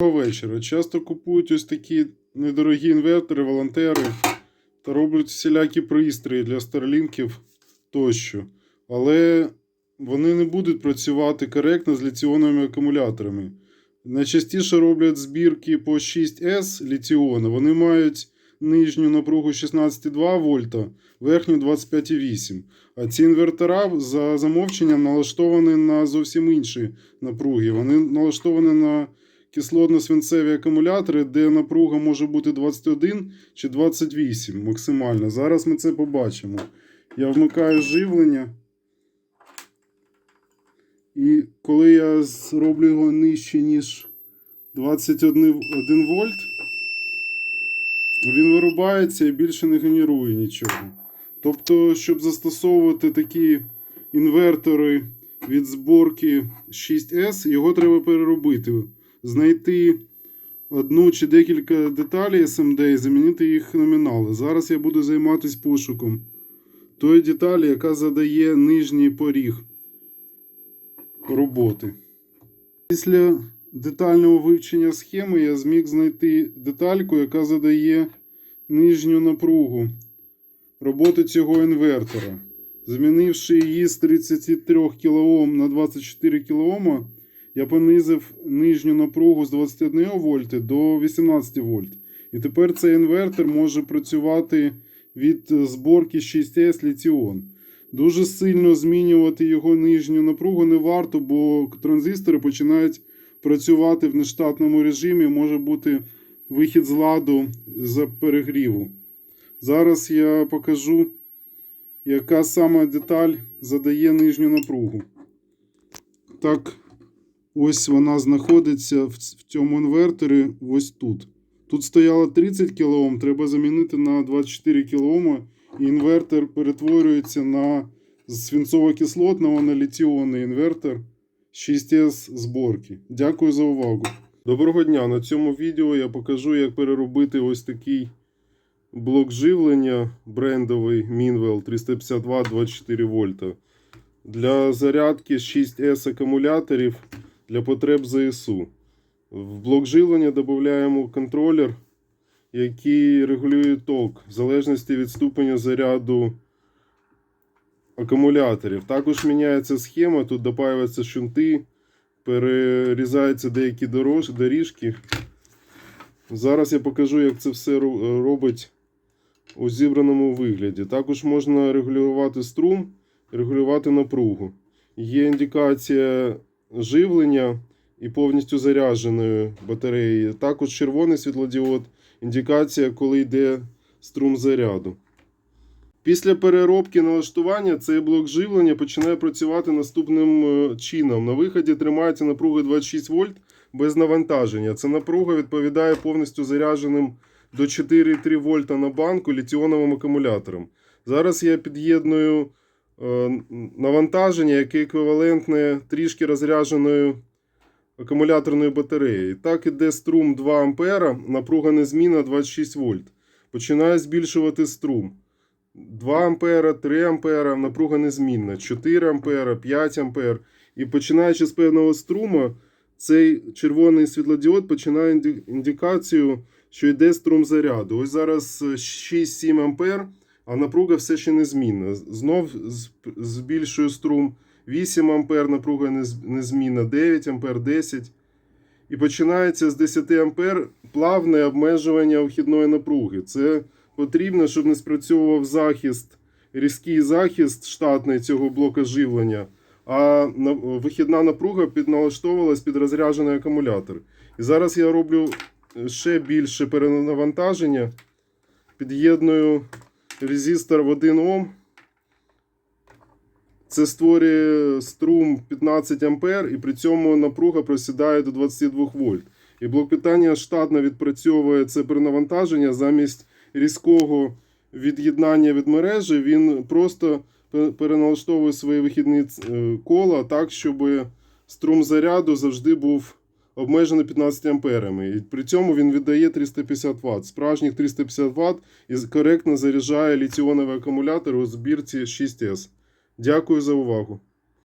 Вечора. Часто купують ось такі недорогі інвертори, волонтери та роблять всілякі пристрої для старлінків тощо. Але вони не будуть працювати коректно з літіоновими акумуляторами. Найчастіше роблять збірки по 6С літіону. Вони мають нижню напругу 16,2 вольта, верхню 25,8. А ці інвертора за замовченням налаштовані на зовсім інші напруги. Вони налаштовані на кислотно-свинцеві акумулятори, де напруга може бути 21 чи 28 максимально. Зараз ми це побачимо. Я вмикаю живлення. І коли я зроблю його нижче, ніж 21 вольт, він вирубається і більше не генерує нічого. Тобто, щоб застосовувати такі інвертори від зборки 6S, його треба переробити. Знайти одну чи декілька деталей SMD і замінити їх номінали. Зараз я буду займатися пошуком тої деталі, яка задає нижній поріг роботи. Після детального вивчення схеми я зміг знайти детальку, яка задає нижню напругу роботи цього інвертора. Змінивши її з 33 кОм на 24 кОм, я понизив нижню напругу з 21 вольти до 18 вольт. І тепер цей інвертор може працювати від зборки 6С літіон. Дуже сильно змінювати його нижню напругу не варто, бо транзистори починають працювати в нештатному режимі, може бути вихід з ладу за перегріву. Зараз я покажу, яка саме деталь задає нижню напругу. Так, ось вона знаходиться в цьому інверторі ось тут. Тут стояло 30 кОм, треба замінити на 24 кОм, і інвертор перетворюється на свинцово-кислотного на літіонний інвертор 6С зборки. Дякую за увагу. Доброго дня! На цьому відео я покажу, як переробити ось такий блок живлення брендовий 350 Вт 24 вольта для зарядки 6С акумуляторів для потреб ЗСУ. В блок живлення додаємо контролер, який регулює ток в залежності від ступеня заряду акумуляторів. Також міняється схема, тут допаюються шунти, перерізаються деякі дорож, доріжки. Зараз я покажу, як це все робить у зібраному вигляді. Також можна регулювати струм, регулювати напругу. Є індикація живлення і повністю зарядженої батареї. Також червоний світлодіод, індикація, коли йде струм заряду. Після переробки налаштування цей блок живлення починає працювати наступним е, чином. На виході тримається напруга 26 вольт без навантаження. Ця напруга відповідає повністю зарядженим до 4,3 вольта на банку літіоновим акумулятором. Зараз я під'єдную навантаження, яке еквівалентне трішки розрядженою акумуляторної батареї. Так іде струм 2 А, напруга незмінна 26 вольт. Починаю збільшувати струм. 2 ампера, 3 ампера, напруга незмінна, 4 ампера, 5 ампер. І починаючи з певного струму, цей червоний світлодіод починає індикацію, що йде струм заряду. Ось зараз е, 6-7 ампер, а напруга все ще незмінна. Знов збільшую струм 8 ампер, напруга незмінна, 9 ампер, 10. І починається з 10 ампер плавне обмежування вхідної напруги. Це потрібно, щоб не спрацьовував захист, різкий захист штатний цього блока живлення, а вихідна напруга підналаштовувалась під розряджений акумулятор. І зараз я роблю ще більше перенавантаження. Під'єдную резистор в 1 Ом. Це створює струм 15 А, і при цьому напруга просідає до 22 вольт. І блок питання штатно відпрацьовує це перенавантаження замість різкого від'єднання від мережі. Він просто переналаштовує свої вихідні е, кола так, щоб струм заряду завжди був обмежений 15 амперами. І при цьому він віддає 350 Вт. Справжніх 350 Вт і коректно заряджає літіоновий акумулятор у збірці 6С. Дякую за увагу.